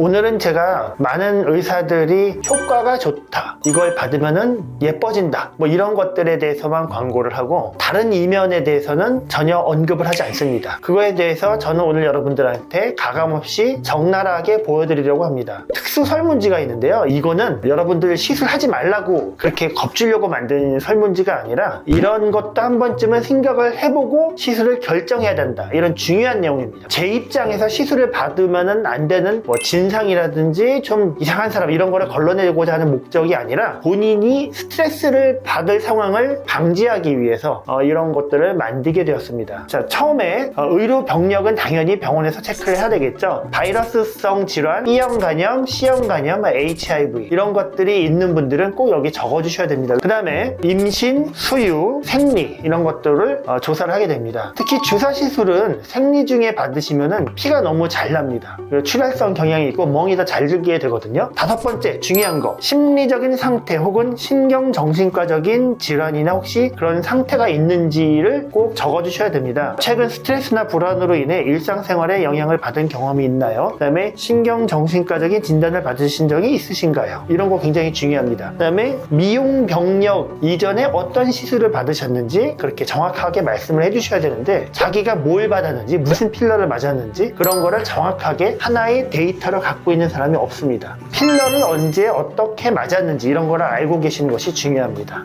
오늘은 제가 많은 의사들이 효과가 좋다. 이걸 받으면은 예뻐진다. 뭐 이런 것들에 대해서만 광고를 하고 다른 이면에 대해서는 전혀 언급을 하지 않습니다. 그거에 대해서 저는 오늘 여러분들한테 가감없이 적나라하게 보여드리려고 합니다. 특수 설문지가 있는데요. 이거는 여러분들 시술하지 말라고 그렇게 겁주려고 만든 설문지가 아니라 이런 것도 한 번쯤은 생각을 해보고 시술을 결정해야 된다. 이런 중요한 내용입니다. 제 입장에서 시술을 받으면 안 되는 뭐 진상이라든지 좀 이상한 사람 이런 거를 걸러내고자 하는 목적이 아니라 본인이 스트레스를 받을 상황을 방지하기 위해서 어, 이런 것들을 만들게 되었습니다. 자, 처음에 어, 의료 병력은 당연히 병원에서 체크를 해야 되겠죠. 바이러스성 질환, B형 간염, C형 간염, HIV 이런 것들이 있는 분들은 꼭 여기 적어주셔야 됩니다. 그 다음에 임신, 수유, 생리 이런 것들을 어, 조사를 하게 됩니다. 특히 주사 시술은 생리 중에 받으시면은 피가 너무 잘 납니다. 그리고 출혈성 경향이 있고 멍이 더잘 들게 되거든요. 다섯 번째 중요한 거 심리적인 상태 혹은 신경 정신과적인 질환이나 혹시 그런 상태가 있는지를 꼭 적어주셔야 됩니다. 최근 스트레스나 불안으로 인해 일상생활에 영향을 받은 경험이 있나요? 그 다음에 신경 정신과적인 진단을 받으신 적이 있으신가요? 이런 거 굉장히 중요합니다. 그 다음에 미용 병력 이전에 어떤 시술을 받으셨는지 그렇게 정확하게 말씀을 해주셔야 되는데 자기가 뭘 받았는지 무슨 필러를 맞았는지 그런 거를 정확하게 하나의 데이터를 갖고 있는 사람이 없습니다. 필러를 언제 어떻게 맞았는지 이런 거를 알고 계시는 것이 중요합니다.